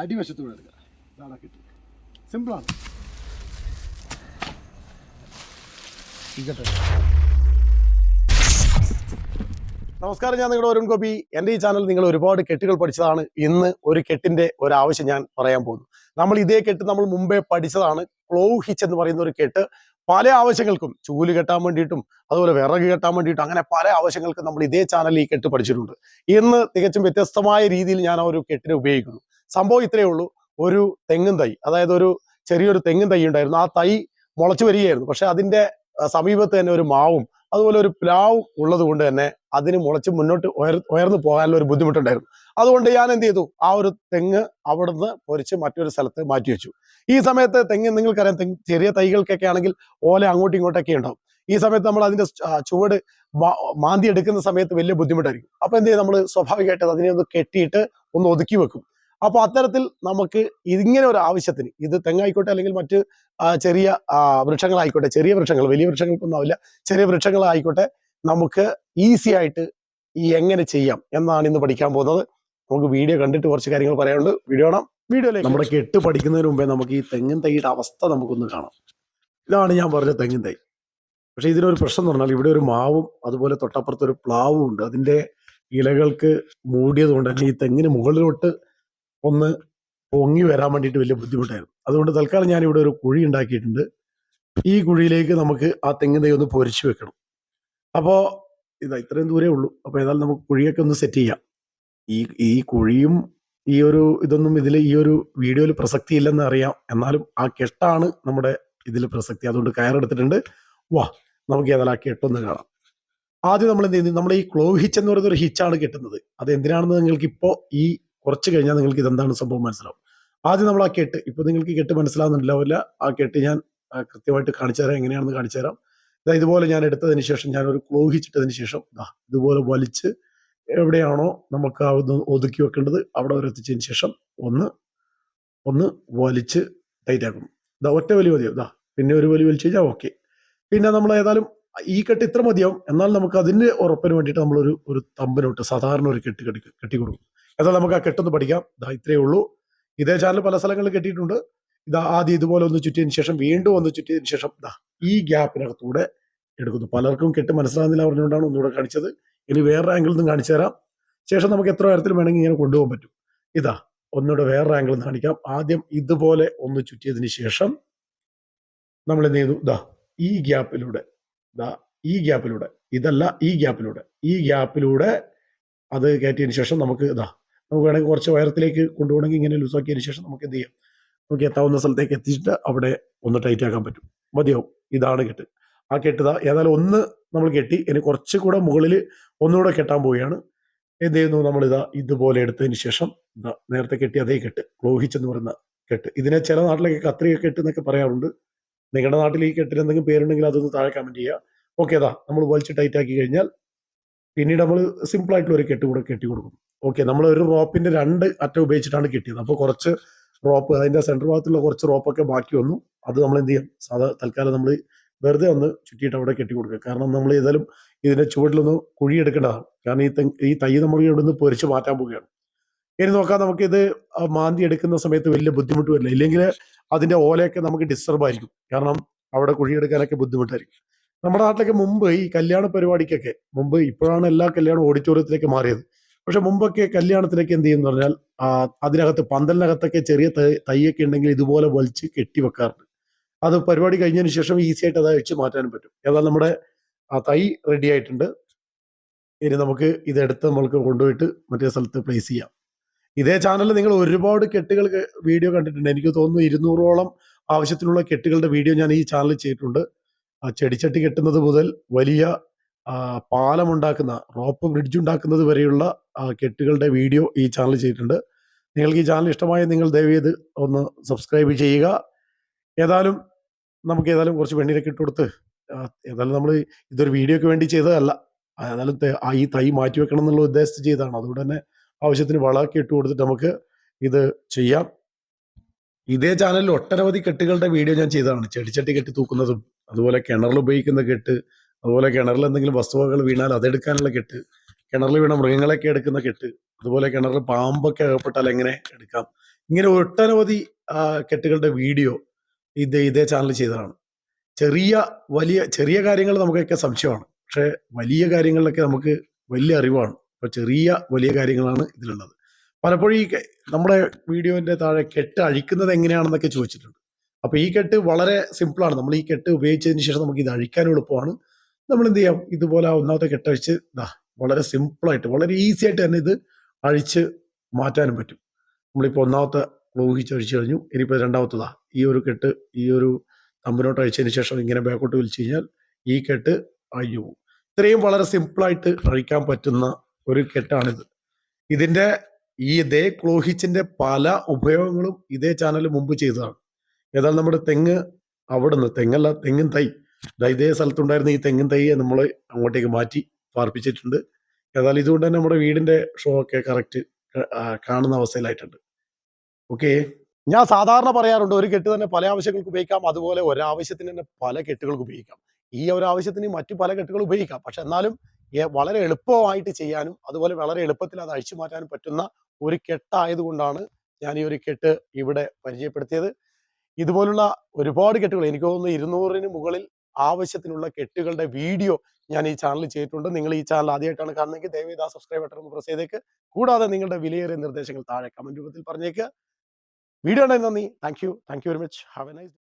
അടിവശത്തൂടെ എടുക്കുക ഇതാണ് കിട്ടും. സിമ്പിളാണ് ഇരിക്കട്ടെ നമസ്കാരം ഞാൻ നിങ്ങളുടെ അരുൺ ഗോപി. എന്റെ ഈ ചാനൽ നിങ്ങൾ ഒരുപാട് കെട്ടുകൾ പഠിച്ചതാണ്. ഇന്ന് ഒരു കെട്ടിന്റെ ഒരു ആവശ്യം ഞാൻ പറയാൻ പോകുന്നു. നമ്മൾ ഇതേ കെട്ട് നമ്മൾ മുമ്പേ പഠിച്ചതാണ്. ക്ലോ ഹിച്ച് എന്ന് പറയുന്ന ഒരു കെട്ട്. പല ആവശ്യങ്ങൾക്കും ചൂൽ കെട്ടാൻ വേണ്ടിയിട്ടും അതുപോലെ വിറക് കെട്ടാൻ വേണ്ടിയിട്ടും അങ്ങനെ പല ആവശ്യങ്ങൾക്കും നമ്മൾ ഇതേ ചാനൽ ഈ കെട്ട് പഠിച്ചിട്ടുണ്ട്. ഇന്ന് തികച്ചും വ്യത്യസ്തമായ രീതിയിൽ ഞാൻ ആ ഒരു കെട്ടിനെ ഉപയോഗിക്കുന്നു. സംഭവം ഇത്രയേ ഉള്ളൂ. ഒരു തെങ്ങും തൈ അതായത് ഒരു ചെറിയൊരു തെങ്ങും തൈ ഉണ്ടായിരുന്നു. ആ തൈ മുളച്ചു വരികയായിരുന്നു. പക്ഷെ അതിന്റെ സമീപത്ത് തന്നെ ഒരു മാവും അതുപോലെ ഒരു പ്ലാവും ഉള്ളത് കൊണ്ട് തന്നെ അതിന് മുളച്ച് മുന്നോട്ട് ഉയർ ഉയർന്നു പോകാനുള്ള ഒരു ബുദ്ധിമുട്ടുണ്ടായിരുന്നു. അതുകൊണ്ട് ഞാൻ എന്ത് ചെയ്തു? ആ ഒരു തെങ്ങ് അവിടുന്ന് പൊരിച്ച് മറ്റൊരു സ്ഥലത്ത് മാറ്റി വെച്ചു. ഈ സമയത്ത് തെങ്ങ് നിങ്ങൾക്കറിയാം തെങ്ങ് ചെറിയ തൈകൾക്കൊക്കെ ആണെങ്കിൽ ഓല അങ്ങോട്ടും ഇങ്ങോട്ടൊക്കെ ഉണ്ടാവും. ഈ സമയത്ത് നമ്മൾ അതിന്റെ ചുവട് മാന്തി എടുക്കുന്ന സമയത്ത് വലിയ ബുദ്ധിമുട്ടായിരിക്കും. അപ്പൊ എന്ത് ചെയ്യും? നമ്മൾ സ്വാഭാവികമായിട്ട് അതിനെ ഒന്ന് കെട്ടിയിട്ട് ഒന്ന് ഒതുക്കി വെക്കും. അപ്പൊ അത്തരത്തിൽ നമുക്ക് ഇങ്ങനെ ഒരു ആവശ്യത്തിന് ഇത് തെങ്ങായിക്കോട്ടെ അല്ലെങ്കിൽ മറ്റ് ചെറിയ വൃക്ഷങ്ങളായിക്കോട്ടെ ചെറിയ വൃക്ഷങ്ങൾ വലിയ വൃക്ഷങ്ങൾക്കൊന്നും ആവില്ല. ചെറിയ വൃക്ഷങ്ങളായിക്കോട്ടെ നമുക്ക് ഈസി ആയിട്ട് ഈ എങ്ങനെ ചെയ്യാം എന്നാണ് ഇന്ന് പഠിക്കാൻ പോകുന്നത്. നമുക്ക് വീഡിയോ കണ്ടിട്ട് കുറച്ച് കാര്യങ്ങൾ പറയാനുണ്ട്. വീഡിയോ കാണാം. വീഡിയോയിലേക്ക് നമ്മുടെ കെട്ട് പഠിക്കുന്നതിന് മുമ്പേ നമുക്ക് ഈ തെങ്ങിൻ തൈയുടെ അവസ്ഥ നമുക്കൊന്ന് കാണാം. ഇതാണ് ഞാൻ പറഞ്ഞ തെങ്ങിൻ തൈ. പക്ഷെ ഇതിനൊരു പ്രശ്നം എന്ന് പറഞ്ഞാൽ ഇവിടെ ഒരു മാവും അതുപോലെ തൊട്ടപ്പുറത്ത് ഒരു പ്ലാവും ഉണ്ട്. അതിന്റെ ഇലകൾക്ക് മൂടിയത് കൊണ്ട് തന്നെ ഈ തെങ്ങിന് മുകളിലോട്ട് ഒന്ന് പൊങ്ങി വരാൻ വേണ്ടിയിട്ട് വലിയ ബുദ്ധിമുട്ടായിരുന്നു. അതുകൊണ്ട് തൽക്കാലം ഞാൻ ഇവിടെ ഒരു കുഴി ഉണ്ടാക്കിയിട്ടുണ്ട്. ഈ കുഴിയിലേക്ക് നമുക്ക് ആ തെങ്ങിൻ തൈ ഒന്ന് പൊരിച്ചു വെക്കണം. അപ്പോൾ ഇതാ ഇത്രയും ദൂരേ ഉള്ളൂ. അപ്പോൾ ഏതായാലും നമുക്ക് കുഴിയൊക്കെ ഒന്ന് സെറ്റ് ചെയ്യാം. ഈ ഈ കുഴിയും ഈ ഒരു ഇതൊന്നും ഇതിൽ ഈ ഒരു വീഡിയോയിൽ പ്രസക്തി ഇല്ലെന്ന് അറിയാം. എന്നാലും ആ കെട്ടാണ് നമ്മുടെ ഇതിൽ പ്രസക്തി. അതുകൊണ്ട് കയറെടുത്തിട്ടുണ്ട്. വാ നമുക്ക് ഏതായാലും ആ കെട്ടൊന്ന് കാണാം. ആദ്യം നമ്മൾ എന്ത് ചെയ്യുന്നത് നമ്മൾ ഈ ക്ലോ ഹിച്ച് എന്ന് പറയുന്ന ഒരു ഹിച്ചാണ് കിട്ടുന്നത്. അത് എന്തിനാണെന്ന് നിങ്ങൾക്ക് ഇപ്പോൾ ഈ കുറച്ച് കഴിഞ്ഞാൽ നിങ്ങൾക്ക് ഇതെന്താണ് സംഭവം മനസ്സിലാവും. ആദ്യം നമ്മൾ ആ കെട്ട് ഇപ്പൊ നിങ്ങൾക്ക് കെട്ട് മനസ്സിലാവുന്നുണ്ടാവില്ല. ആ കെട്ട് ഞാൻ കൃത്യമായിട്ട് കാണിച്ചു തരാം എങ്ങനെയാണെന്ന് കാണിച്ചു തരാം. ഇതാ ഇതുപോലെ ഞാൻ എടുത്തതിന് ശേഷം ഞാൻ ഒരു ക്ലോഹിച്ചിട്ടതിന് ശേഷം ഇതാ ഇതുപോലെ വലിച്ച് എവിടെയാണോ നമുക്ക് ഒതുക്കി വെക്കേണ്ടത് അവിടെ വരെ എത്തിച്ചതിന് ശേഷം ഒന്ന് ഒന്ന് വലിച്ച് ടൈറ്റ് ആക്കണം ഇതാ ഒറ്റ വലി മതിയോ? ഇതാ പിന്നെ ഒരു വലി വലിച്ചു കഴിഞ്ഞാൽ ഓക്കെ പിന്നെ നമ്മൾ ഏതായാലും ഈ കെട്ട് ഇത്ര മതിയാവും. എന്നാൽ നമുക്ക് അതിന് ഉറപ്പിന് വേണ്ടിയിട്ട് നമ്മളൊരു ഒരു തമ്പിനോട്ട് സാധാരണ ഒരു കെട്ട് കെട്ടി കെട്ടി കൊടുക്കും. എന്നാൽ നമുക്ക് ആ കെട്ടൊന്ന് പഠിക്കാം. ഇതാ ഇത്രയേ ഉള്ളൂ. ഇതേ ചാനൽ പല സ്ഥലങ്ങളിൽ കെട്ടിയിട്ടുണ്ട്. ഇതാ ആദ്യം ഇതുപോലെ ഒന്ന് ചുറ്റിയതിന് ശേഷം വീണ്ടും ഒന്ന് ചുറ്റിയതിന് ശേഷം ഇതാ ഈ ഗ്യാപ്പിനകത്തൂടെ എടുക്കുന്നു. പലർക്കും കെട്ട് മനസ്സിലാകുന്നില്ല പറഞ്ഞുകൊണ്ടാണ് ഒന്നുകൂടെ കാണിച്ചത്. ഇനി വേറെ ആംഗിളിൽ നിന്ന് കാണിച്ചു തരാം. ശേഷം നമുക്ക് എത്ര ഉയരത്തിൽ വേണമെങ്കിൽ ഇങ്ങനെ കൊണ്ടുപോകാൻ പറ്റും. ഇതാ ഒന്നുകൂടെ വേറെ ആംഗിൾ നിന്ന് കാണിക്കാം. ആദ്യം ഇതുപോലെ ഒന്ന് ചുറ്റിയതിന് ശേഷം നമ്മൾ എന്ത് ചെയ്തു ഇതാ ഈ ഗ്യാപ്പിലൂടെ ഇതാ ഈ ഗ്യാപ്പിലൂടെ ഇതല്ല ഈ ഗ്യാപ്പിലൂടെ ഈ ഗ്യാപ്പിലൂടെ അത് കയറ്റിയതിന് ശേഷം നമുക്ക് ഇതാ നമുക്ക് വേണമെങ്കിൽ കുറച്ച് വയറത്തിലേക്ക് കൊണ്ടുപോകണമെങ്കിൽ ഇങ്ങനെ ലൂസാക്കിയതിന് ശേഷം നമുക്ക് എന്ത് ചെയ്യാം? നമുക്ക് എത്താവുന്ന സ്ഥലത്തേക്ക് എത്തിച്ചിട്ട് അവിടെ ഒന്ന് ടൈറ്റ് ആക്കാൻ പറ്റും. മതിയാവും. ഇതാണ് കെട്ട്. ആ കെട്ടുക ഏതായാലും ഒന്ന് നമ്മൾ കെട്ടി ഇനി കുറച്ചുകൂടെ മുകളിൽ ഒന്നുകൂടെ കെട്ടാൻ പോവുകയാണ്. എന്ത് ചെയ്യുന്നു? നമ്മൾ ഇതാ ഇതുപോലെ എടുത്തതിന് ശേഷം ഇതാ നേരത്തെ കെട്ടി അതേ കെട്ട് ക്ലോഹിച്ച് എന്ന് പറയുന്ന കെട്ട്. ഇതിനെ ചില നാട്ടിലൊക്കെ കത്രിക കെട്ട് എന്നൊക്കെ പറയാറുണ്ട്. നിങ്ങളുടെ നാട്ടിൽ ഈ കെട്ടിന് എന്തെങ്കിലും പേരുണ്ടെങ്കിൽ അതൊന്ന് താഴെ കമന്റ് ചെയ്യുക. ഓക്കെ അതാ നമ്മൾ വലിച്ച് ടൈറ്റ് ആക്കി കഴിഞ്ഞാൽ പിന്നീട് നമ്മൾ സിമ്പിളായിട്ടുള്ള ഒരു കെട്ട് കൂടെ കെട്ടി കൊടുക്കും ഓക്കെ നമ്മൾ ഒരു റോപ്പിന്റെ രണ്ട് അറ്റം ഉപയോഗിച്ചിട്ടാണ് കിട്ടിയത്. അപ്പോൾ കുറച്ച് റോപ്പ് അതിന്റെ സെന്റർ ഭാഗത്തുള്ള കുറച്ച് റോപ്പൊക്കെ ബാക്കി വന്നു. അത് നമ്മൾ എന്ത് ചെയ്യാം? സാധാ തൽക്കാലം നമ്മൾ വെറുതെ ഒന്ന് ചുറ്റിയിട്ട് അവിടെ കെട്ടി കൊടുക്കുക. കാരണം നമ്മൾ ഏതായാലും ഇതിന്റെ ചുവട്ടിലൊന്ന് കുഴിയെടുക്കേണ്ടതാണ് കാരണം ഈ ഈ തൈ നമ്മൾ ഇവിടെ നിന്ന് പൊരിച്ച് മാറ്റാൻ പോവുകയാണ്. ഇനി നോക്കാം നമുക്ക് ഇത് മാന്തി എടുക്കുന്ന സമയത്ത് വലിയ ബുദ്ധിമുട്ട് വരില്ല. ഇല്ലെങ്കിൽ അതിന്റെ ഓലയൊക്കെ നമുക്ക് ഡിസ്റ്റർബ് ആയിരിക്കും. കാരണം അവിടെ കുഴിയെടുക്കാനൊക്കെ ബുദ്ധിമുട്ടായിരിക്കും. നമ്മുടെ നാട്ടിലൊക്കെ മുമ്പ് ഈ കല്യാണ പരിപാടിക്കൊക്കെ മുമ്പ് ഇപ്പോഴാണ് എല്ലാ കല്യാണ ഓഡിറ്റോറിയത്തിലേക്ക് മാറിയത്. പക്ഷെ മുമ്പൊക്കെ കല്യാണത്തിലേക്ക് എന്ത് ചെയ്യുന്ന പറഞ്ഞാൽ അതിനകത്ത് പന്തലിനകത്തൊക്കെ ചെറിയ തൈ- തൈയൊക്കെ ഉണ്ടെങ്കിൽ ഇതുപോലെ വലിച്ച് കെട്ടി വെക്കാറുണ്ട്. അത് പരിപാടി കഴിഞ്ഞതിന് ശേഷം ഈസി ആയിട്ട് അത് അഴിച്ചു മാറ്റാനും പറ്റും. ഏതായാലും നമ്മുടെ ആ തൈ റെഡി ആയിട്ടുണ്ട്. ഇനി നമുക്ക് ഇതെടുത്ത് നമ്മൾക്ക് കൊണ്ടുപോയിട്ട് മറ്റേ സ്ഥലത്ത് പ്ലേസ് ചെയ്യാം. ഇതേ ചാനലിൽ നിങ്ങൾ ഒരുപാട് കെട്ടുകൾ വീഡിയോ കണ്ടിട്ടുണ്ട്. എനിക്ക് തോന്നുന്നു ഇരുന്നൂറോളം ആവശ്യത്തിനുള്ള കെട്ടുകളുടെ വീഡിയോ ഞാൻ ഈ ചാനലിൽ ചെയ്തിട്ടുണ്ട്. ആ ചെടിച്ചട്ടി കെട്ടുന്നത് മുതൽ വലിയ പാലമുണ്ടാക്കുന്ന റോപ്പ് ബ്രിഡ്ജ് ഉണ്ടാക്കുന്നത് വരെയുള്ള കെട്ടുകളുടെ വീഡിയോ ഈ ചാനൽ ചെയ്തിട്ടുണ്ട്. നിങ്ങൾക്ക് ഈ ചാനൽ ഇഷ്ടമായ നിങ്ങൾ ദയവേത് ഒന്ന് സബ്സ്ക്രൈബ് ചെയ്യുക. ഏതായാലും നമുക്ക് ഏതായാലും കുറച്ച് വെണ്ണീരൊക്കെ ഇട്ട് കൊടുത്ത് ഏതായാലും നമ്മൾ ഇതൊരു വീഡിയോയ്ക്ക് വേണ്ടി ചെയ്തതല്ല. ഏതായാലും ഈ തൈ മാറ്റി വെക്കണം എന്നുള്ള ഉദ്ദേശിച്ച് ചെയ്തതാണ്. അതുകൊണ്ട് തന്നെ ആവശ്യത്തിന് വളമൊക്കെ ഇട്ട് കൊടുത്തിട്ട് നമുക്ക് ഇത് ചെയ്യാം. ഇതേ ചാനലിൽ ഒട്ടനവധി കെട്ടുകളുടെ വീഡിയോ ഞാൻ ചെയ്തതാണ്. ചെടിച്ചട്ടി കെട്ടി തൂക്കുന്നതും അതുപോലെ കിണറിൽ ഉപയോഗിക്കുന്ന കെട്ട് അതുപോലെ കിണറിൽ എന്തെങ്കിലും വസ്തുവകൾ വീണാൽ അതെടുക്കാനുള്ള കെട്ട്. കിണറിൽ വീണ മൃഗങ്ങളൊക്കെ എടുക്കുന്ന കെട്ട്. അതുപോലെ കിണറിൽ പാമ്പൊക്കെ അകപ്പെട്ടാൽ എങ്ങനെ എടുക്കാം? ഇങ്ങനെ ഒട്ടനവധി കെട്ടുകളുടെ വീഡിയോ ഇത് ഇതേ ചാനൽ ചെയ്തതാണ്. ചെറിയ വലിയ ചെറിയ കാര്യങ്ങൾ നമുക്കൊക്കെ സംശയമാണ്. പക്ഷേ വലിയ കാര്യങ്ങളിലൊക്കെ നമുക്ക് വലിയ അറിവാണ്. അപ്പോൾ ചെറിയ വലിയ കാര്യങ്ങളാണ് ഇതിലുള്ളത്. പലപ്പോഴും ഈ നമ്മുടെ വീഡിയോന്റെ താഴെ കെട്ട് അഴിക്കുന്നത് എങ്ങനെയാണെന്നൊക്കെ ചോദിച്ചിട്ടുണ്ട്. അപ്പോൾ ഈ കെട്ട് വളരെ സിമ്പിളാണ് നമ്മൾ ഈ കെട്ട് ഉപയോഗിച്ചതിന് ശേഷം നമുക്ക് ഇത് അഴിക്കാൻ എളുപ്പമാണ്. നമ്മൾ എന്ത് ചെയ്യാം ഇതുപോലെ ഒന്നാമത്തെ കെട്ട് അഴിച്ച് ദാ വളരെ സിമ്പിളായിട്ട് വളരെ ഈസി ആയിട്ട് തന്നെ ഇത് അഴിച്ച് മാറ്റാനും പറ്റും. നമ്മളിപ്പോൾ ഒന്നാമത്തെ ഊഹിച്ച് അഴിച്ചു കഴിഞ്ഞു. ഇനിയിപ്പോൾ രണ്ടാമത്തതാ. ഈ ഒരു കെട്ട് ഈ ഒരു തമ്പിനോട്ട് അഴിച്ചതിന് ശേഷം ഇങ്ങനെ ബാക്കോട്ട് വലിച്ചു കഴിഞ്ഞാൽ ഈ കെട്ട് അഴിഞ്ഞു പോകും. ഇത്രയും വളരെ സിമ്പിളായിട്ട് അഴിക്കാൻ പറ്റുന്ന ഒരു കെട്ടാണിത്. ഇതിന്റെ ഈ ഇതേ ക്ലോഹിച്ചിന്റെ പല ഉപയോഗങ്ങളും ഇതേ ചാനൽ മുമ്പ് ചെയ്തതാണ്. ഏതായാലും നമ്മുടെ തെങ്ങ് അവിടുന്ന് തെങ്ങല്ല തെങ്ങും തൈ ഇതേ സ്ഥലത്തുണ്ടായിരുന്ന ഈ തെങ്ങും തൈയെ നമ്മൾ അങ്ങോട്ടേക്ക് മാറ്റി പാർപ്പിച്ചിട്ടുണ്ട്. ഏതായാലും ഇതുകൊണ്ട് തന്നെ നമ്മുടെ വീടിന്റെ ഷോ ഒക്കെ കറക്റ്റ് കാണുന്ന അവസ്ഥയിലായിട്ടുണ്ട്. ഓക്കെ ഞാൻ സാധാരണ പറയാറുണ്ട് ഒരു കെട്ട് തന്നെ പല ആവശ്യങ്ങൾക്ക് ഉപയോഗിക്കാം. അതുപോലെ ഒരാവശ്യത്തിന് തന്നെ പല കെട്ടുകൾക്ക് ഉപയോഗിക്കാം. ഈ ഒരു ആവശ്യത്തിന് മറ്റു പല കെട്ടുകൾ ഉപയോഗിക്കാം. പക്ഷെ എന്നാലും വളരെ എളുപ്പമായിട്ട് ചെയ്യാനും അതുപോലെ വളരെ എളുപ്പത്തിൽ അത് അഴിച്ചു മാറ്റാനും പറ്റുന്ന ഒരു കെട്ടായതുകൊണ്ടാണ് ഞാൻ ഈ ഒരു കെട്ട് ഇവിടെ പരിചയപ്പെടുത്തിയത്. ഇതുപോലുള്ള ഒരുപാട് കെട്ടുകൾ എനിക്ക് തോന്നുന്നു ഇരുന്നൂറിന് മുകളിൽ ആവശ്യത്തിനുള്ള കെട്ടുകളുടെ വീഡിയോ ഞാൻ ഈ ചാനലിൽ ചെയ്തിട്ടുണ്ട്. നിങ്ങൾ ഈ ചാനൽ ആദ്യമായിട്ടാണ് കാണുന്നതെങ്കിൽ ദയവേദ സബ്സ്ക്രൈബ് ബട്ടൺ ഒന്ന് പ്രസ് ചെയ്തേക്ക്. കൂടാതെ നിങ്ങളുടെ വിലയേറിയ നിർദ്ദേശങ്ങൾ താഴെ കമന്റ് രൂപത്തിൽ പറഞ്ഞേക്ക്. വീഡിയോ നന്ദി. Thank you thank you very much have a nice